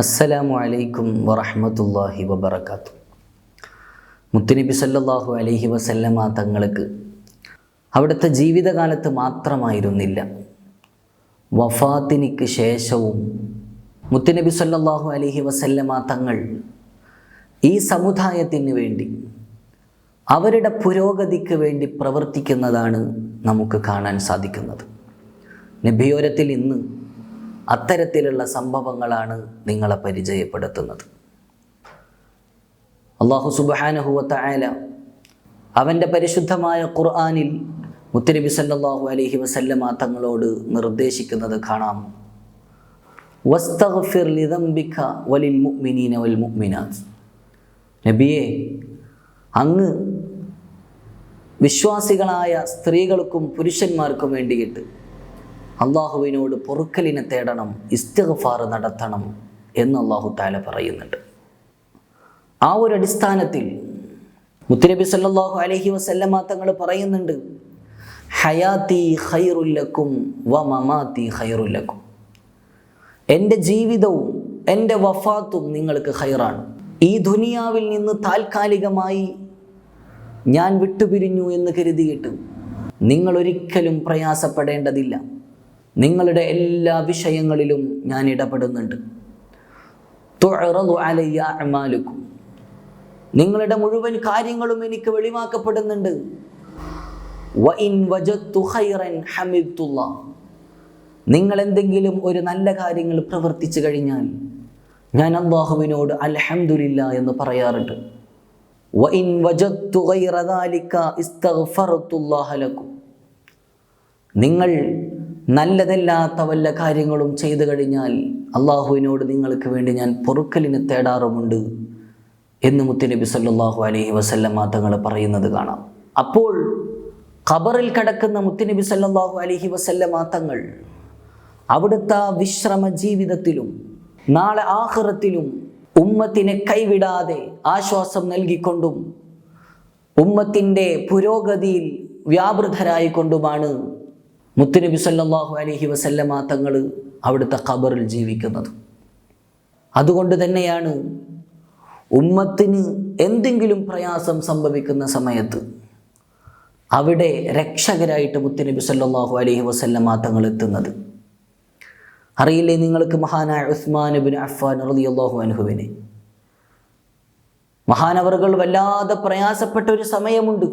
അസ്സലാമു അലൈക്കും വറഹ്മത്തുള്ളാഹി വബർക്കാത്തു മുത്തുനബി സല്ലല്ലാഹു അലൈഹി വസല്ലമ തങ്ങൾക്ക് അവിടുത്തെ ജീവിതകാലത്ത് മാത്രമായിരുന്നില്ല. വഫാത്തിനിക്ക് ശേഷവും മുത്തുനബി സല്ലല്ലാഹു അലൈഹി വസല്ലമ തങ്ങൾ ഈ സമുദായത്തിന് വേണ്ടി അവരുടെ പുരോഗതിക്ക് വേണ്ടി പ്രവർത്തിക്കുന്നതാണ് നമുക്ക് കാണാൻ സാധിക്കുന്നത്. നബിയോരത്തിൽ ഇന്ന് അത്തരത്തിലുള്ള സംഭവങ്ങളാണ് നിങ്ങളെ പരിചയപ്പെടുത്തുന്നത്. അള്ളാഹു സുബാനഹുവത്ത ആല അവന്റെ പരിശുദ്ധമായ ഖുർആാനിൽ മുത്തരബി സല്ലാഹു അലഹി വസല്ലമ തങ്ങളോട് നിർദ്ദേശിക്കുന്നത് കാണാം. വസ്തഗ്ഫിർ ലിദംബിക മുഅ്മിനീന വൽ മുഅ്മിനാത്ത് നബിയെ അങ്ങ് വിശ്വാസികളായ സ്ത്രീകൾക്കും പുരുഷന്മാർക്കും വേണ്ടിയിട്ട് അള്ളാഹുവിനോട് പൊറുക്കലിനെ തേടണം ഇസ്തിഗ്ഫാർ നടത്തണം എന്ന് അള്ളാഹു താല പറയുന്നുണ്ട്. ആ ഒരു അടിസ്ഥാനത്തിൽ മുത്തുനബി സല്ലാഹു അലഹി വസല്ലമ തങ്ങൾ പറയുന്നുണ്ട് ഹയാത്തി ഹൈറുല്ലക്കും വ മമാത്തി ഹൈറുല്ലക്കും എന്റെ ജീവിതവും എന്റെ വഫാത്തും നിങ്ങൾക്ക് ഹൈറാണ് ഈ ദുനിയാവിൽ നിന്ന് താൽക്കാലികമായി ഞാൻ വിട്ടുപിരിഞ്ഞു എന്ന് കരുതിയിട്ട് നിങ്ങളൊരിക്കലും പ്രയാസപ്പെടേണ്ടതില്ല. നിങ്ങളുടെ എല്ലാ വിഷയങ്ങളിലും ഞാൻ ഇടപെടുന്നുണ്ട്. അമാലുക്കും. നിങ്ങളുടെ മുഴുവൻ കാര്യങ്ങളും എനിക്ക് വെളിവാക്കപ്പെടുന്നുണ്ട്. നിങ്ങൾ എന്തെങ്കിലും ഒരു നല്ല കാര്യങ്ങൾ പ്രവർത്തിച്ചു കഴിഞ്ഞാൽ ഞാൻ അള്ളാഹുവിനോട് അൽഹംദുലില്ല എന്ന് പറയാറുണ്ട്. നിങ്ങൾ നല്ലതല്ലാത്ത വല്ല കാര്യങ്ങളും ചെയ്തു കഴിഞ്ഞാൽ അള്ളാഹുവിനോട് നിങ്ങൾക്ക് വേണ്ടി ഞാൻ പൊറുക്കലിന് തേടാറുമുണ്ട് എന്ന് മുത്തുനബി സല്ലാഹു അലൈഹി വസല്ലമ തങ്ങൾ പറയുന്നത് കാണാം. അപ്പോൾ ഖബറിൽ കിടക്കുന്ന മുത്തുനബി സല്ലാഹു അലഹി വസല്ലമ തങ്ങൾ അവിടുത്തെ വിശ്രമ ജീവിതത്തിലും നാളെ ആഹ്റത്തിലും ഉമ്മത്തിനെ കൈവിടാതെ ആശ്വാസം നൽകിക്കൊണ്ടും ഉമ്മത്തിന്റെ പുരോഗതിയിൽ വ്യാപൃതരായിക്കൊണ്ടുമാണ് മുത്തുനബി സല്ലല്ലാഹു അലഹി വസല്ലമ തങ്ങൾ അവിടുത്തെ ഖബറിൽ ജീവിക്കുന്നത്. അതുകൊണ്ട് തന്നെയാണ് ഉമ്മത്തിന് എന്തെങ്കിലും പ്രയാസം സംഭവിക്കുന്ന സമയത്ത് അവിടെ രക്ഷകരായിട്ട് മുത്തുനബി സല്ലല്ലാഹു അലഹി വസല്ലമ തങ്ങൾ എത്തുന്നത്. അറിയില്ലേ നിങ്ങൾക്ക് മഹാനായ ഉസ്മാൻ ബിൻ അഫ്ഫാൻ റളിയല്ലാഹു അൻഹുവിനെ? മഹാനവറുകൾ വല്ലാതെ പ്രയാസപ്പെട്ട ഒരു സമയമുണ്ട്.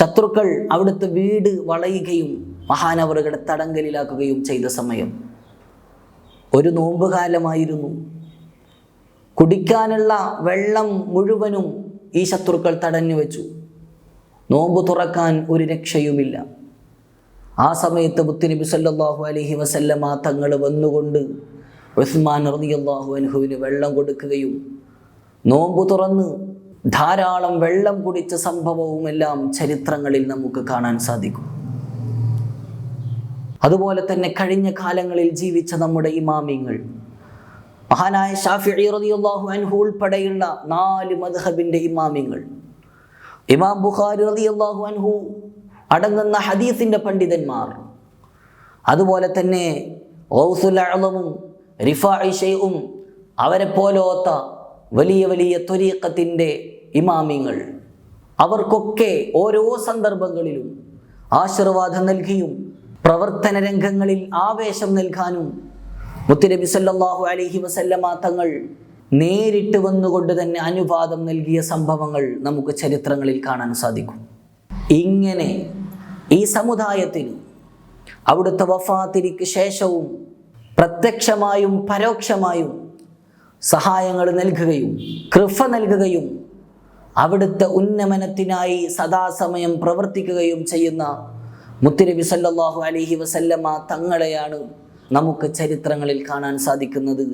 ശത്രുക്കൾ അവിടുത്തെ വീട് വളയുകയും മഹാനവറുകളെ തടങ്കലിലാക്കുകയും ചെയ്ത സമയം. ഒരു നോമ്പുകാലമായിരുന്നു. കുടിക്കാനുള്ള വെള്ളം മുഴുവനും ഈ ശത്രുക്കൾ തടഞ്ഞു വെച്ചു. നോമ്പ് തുറക്കാൻ ഒരു രക്ഷയുമില്ല. ആ സമയത്ത് മുത്തുനബി സല്ലാഹു അലഹി വസല്ലമ തങ്ങൾ വന്നുകൊണ്ട് ഉസ്മാൻ റളിയല്ലാഹു അനുഹുവിന് വെള്ളം കൊടുക്കുകയും നോമ്പ് തുറന്ന് ധാരാളം വെള്ളം കുടിച്ച സംഭവവുമെല്ലാം ചരിത്രങ്ങളിൽ നമുക്ക് കാണാൻ സാധിക്കും. അതുപോലെ തന്നെ കഴിഞ്ഞ കാലങ്ങളിൽ ജീവിച്ച നമ്മുടെ ഇമാമിങ്ങൾ. മഹാനായ ഷാഫി റളിയല്ലാഹു അൻഹു ഉൾപ്പെടെയുള്ള നാല് മദ്ഹബിന്റെ ഇമാമിങ്ങൾ. ഇമാം ബുഖാരി റളിയല്ലാഹു അൻഹു അടങ്ങുന്ന ഹദീസിന്റെ പണ്ഡിതന്മാർ. അതുപോലെ തന്നെ റിഫാഇ ഷൈഉം അവരെ പോലോത്ത വലിയ വലിയ ത്വരീക്കത്തിന്റെ ഇമാമിങ്ങൾ. അവർക്കൊക്കെ ഓരോ സന്ദർഭങ്ങളിലും ആശീർവാദം നൽകിയും പ്രവർത്തന രംഗങ്ങളിൽ ആവേശം നൽകാനും മുത്തുനബി സല്ലാഹു അലഹി വസല്ലമ തങ്ങൾ നേരിട്ട് വന്നുകൊണ്ട് തന്നെ അനുവാദം നൽകിയ സംഭവങ്ങൾ നമുക്ക് ചരിത്രങ്ങളിൽ കാണാൻ സാധിക്കും. ഇങ്ങനെ ഈ സമുദായത്തിന് അവിടുത്തെ വഫാത്തിരിക്ക് ശേഷവും പ്രത്യക്ഷമായും പരോക്ഷമായും സഹായങ്ങൾ നൽകുകയും കൃപ നൽകുകയും അവിടുത്തെ ഉന്നമനത്തിനായി സദാസമയം പ്രവർത്തിക്കുകയും ചെയ്യുന്ന മുത്തുനബി സല്ലാഹു അലഹി വസല്ലമ തങ്ങളെയാണ് നമുക്ക് ചരിത്രങ്ങളിൽ കാണാൻ സാധിക്കുന്നത്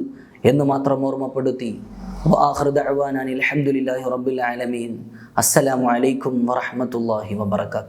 എന്ന് മാത്രം ഓർമ്മപ്പെടുത്തി. അലഹമുല്ലാഹി റബ്ബുൽ ആലമീൻ. അസ്സലാമു അലൈക്കും വറഹ്മത്തുള്ളാഹി വബറകാതുഹു.